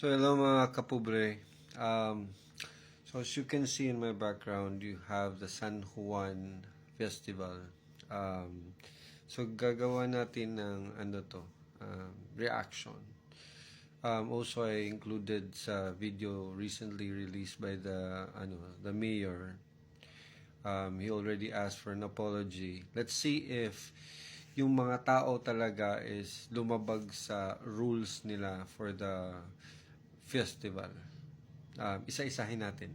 So hello mga kapobre. Um, so as you can see in my background, you have the San Juan Festival. Um, so gagawa natin ng ano to, um, reaction. Um, also I included sa video recently released by the ano the mayor. Um, he already asked for an apology. Let's see if yung mga tao talaga is lumabag sa rules nila for the festival. Um, isa-isahin natin.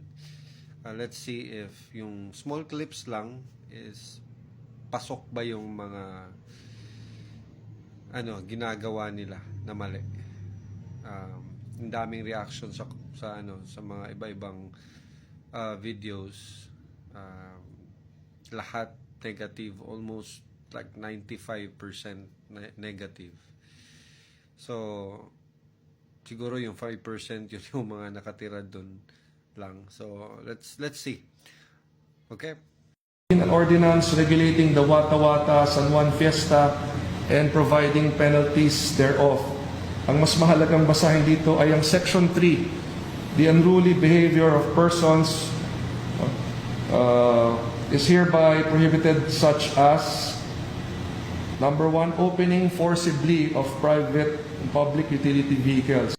Uh, let's see if yung small clips lang is pasok ba yung mga ano ginagawa nila na mali. Um, ang daming reaction sa sa ano sa mga iba-ibang uh, videos. Um, lahat negative, almost like 95% ne- negative. So, siguro yung 5% yun yung mga nakatira doon lang. So, let's let's see. Okay? an ordinance regulating the Wata Wata San Juan Fiesta and providing penalties thereof. Ang mas mahalagang basahin dito ay ang Section 3, the unruly behavior of persons uh, is hereby prohibited such as Number one, opening forcibly of private public utility vehicles.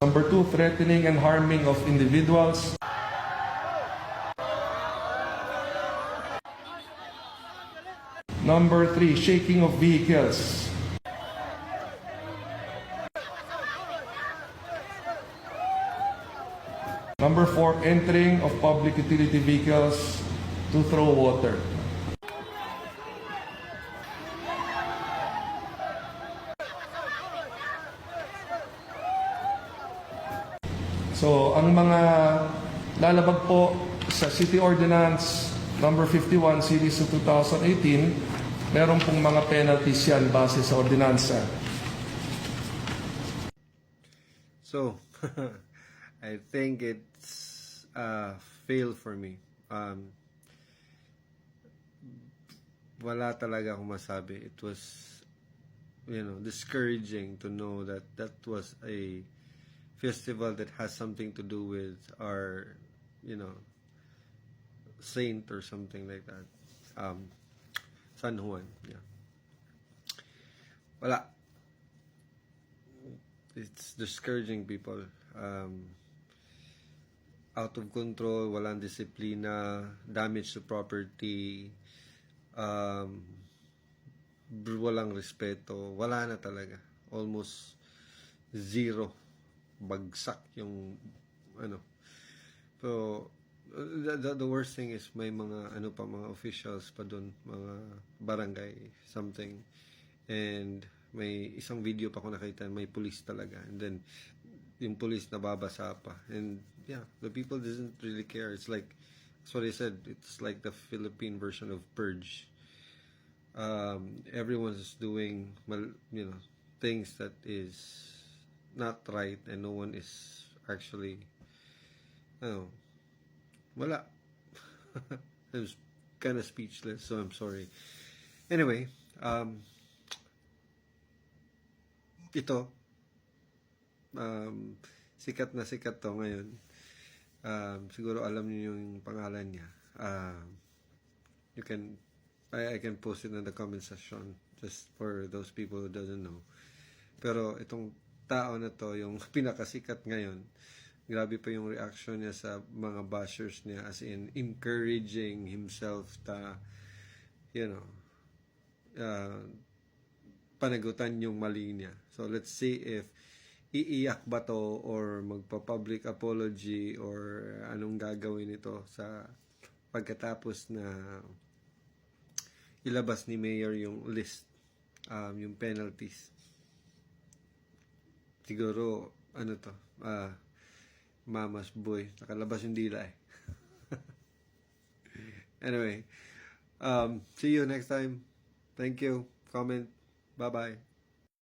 Number two, threatening and harming of individuals. Number three, shaking of vehicles. Number four, entering of public utility vehicles to throw water. So, ang mga lalabag po sa City Ordinance number 51 series of 2018, meron pong mga penalties yan base sa ordinansa. So, I think it's a fail for me. Um, wala talaga akong masabi. It was, you know, discouraging to know that that was a festival that has something to do with our, you know, saint or something like that. Um, San Juan, yeah. Wala it's discouraging people. Um, out of control, walang disiplina, damage to property, um, walang respeto, wala na talaga. Almost zero. Bagsak yung ano. So, the, the, the worst thing is may mga ano pa mga officials pa doon, mga barangay something. And may isang video pa ako nakita, may police talaga. And then, yung police nababasa pa. And yeah, the people doesn't really care. It's like, that's what I said, it's like the Philippine version of Purge. Um, everyone's doing, you know, things that is not right and no one is actually, ano, wala. I was kind of speechless, so I'm sorry. Anyway, um, ito, um, sikat na sikat to ngayon. Um, siguro alam niyo yung pangalan niya. Um, you can, I, I can post it in the comment section just for those people who doesn't know. Pero itong tao na to, yung pinakasikat ngayon, grabe pa yung reaction niya sa mga bashers niya as in encouraging himself ta you know uh, panagutan yung mali niya. So let's see if iiyak ba to or magpa-public apology or anong gagawin nito sa pagkatapos na ilabas ni Mayor yung list, um, yung penalties. Siguro, ano to, ah, mama's boy. Nakalabas yung dila eh. anyway, um, see you next time. Thank you. Comment. Bye-bye.